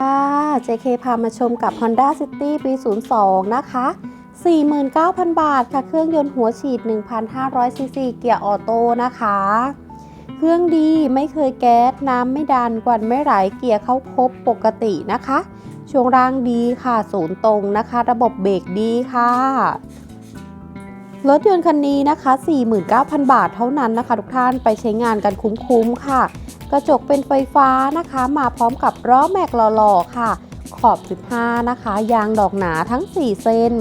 ค่ะ JK พามาชมกับ Honda City ปี 02 นะคะ 49,000 บาทค่ะ เครื่องยนต์หัวฉีด 1,500 ซีซี เกียร์ออโต้นะคะ เครื่องดีไม่เคยแก๊ส น้ำไม่ดัน กวันไม่ไหล เกียร์เข้าครบปกตินะคะ ช่วงล่างดีค่ะ ศูนย์ตรงนะคะ ระบบเบรกดีค่ะ รถยนต์คันนี้นะคะ 49,000 บาทเท่านั้นนะคะ ทุกท่านไปใช้งานกันคุ้มๆค่ะ กระจกเป็นไฟฟ้านะคะ มาพร้อมกับล้อแม็กหล่อๆค่ะ ขอบ 15 นะคะ ยางดอกหนาทั้ง 4 เส้น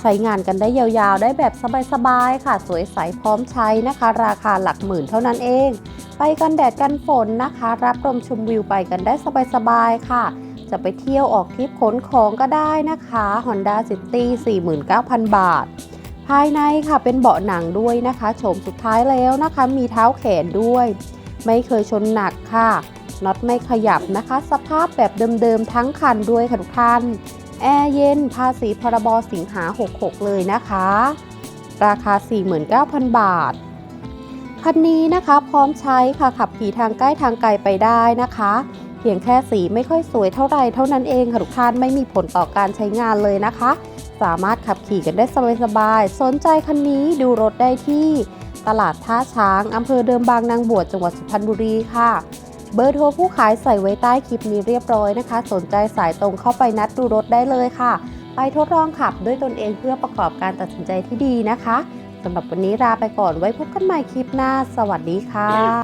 ใช้งานกันได้ยาวๆ ได้แบบสบายๆ ค่ะ สวยใสพร้อมใช้นะคะ ราคาหลักหมื่นเท่านั้นเอง ไปกันแดดกันฝนนะคะ รับลมชมวิวไปกันได้สบายๆ ค่ะ จะไปเที่ยวออกทริปขนของก็ได้นะคะ Honda City 49,000 บาท ภายในค่ะเป็นเบาะหนังด้วยนะคะโฉมสุดท้ายแล้วนะคะ มีเท้าแขนด้วย ไม่เคยชนหนักค่ะน็อตไม่ขยับนะคะ สภาพแบบเดิมๆทั้งคันด้วยค่ะทุกท่าน แอร์เย็นภาษีพรบสิงหา 66 เลยนะคะ ราคา 49,000 บาท คันนี้นะคะพร้อมใช้ค่ะขับขี่ทางใกล้ทางไกลไปได้นะคะ เพียงแค่สีไม่ค่อยสวยเท่าไรเท่านั้นเองค่ะทุกท่านไม่มีผลต่อการใช้งานเลยนะคะ สามารถขับขี่กันได้สบายๆ สนใจคันนี้ดูรถได้ที่ ตลาดท่าช้างอำเภอเดิมบางนางบวชจังหวัดสุพรรณบุรีค่ะ เบอร์โทรผู้ขายใส่ไว้ใต้คลิปนี้เรียบร้อยนะคะ สนใจสายตรงเข้าไปนัดดูรถได้เลยค่ะ ไปทดลองขับด้วยตนเองเพื่อประกอบการตัดสินใจที่ดีนะคะสำหรับวันนี้ลาไปก่อนไว้พบกันใหม่คลิปหน้า สวัสดีค่ะ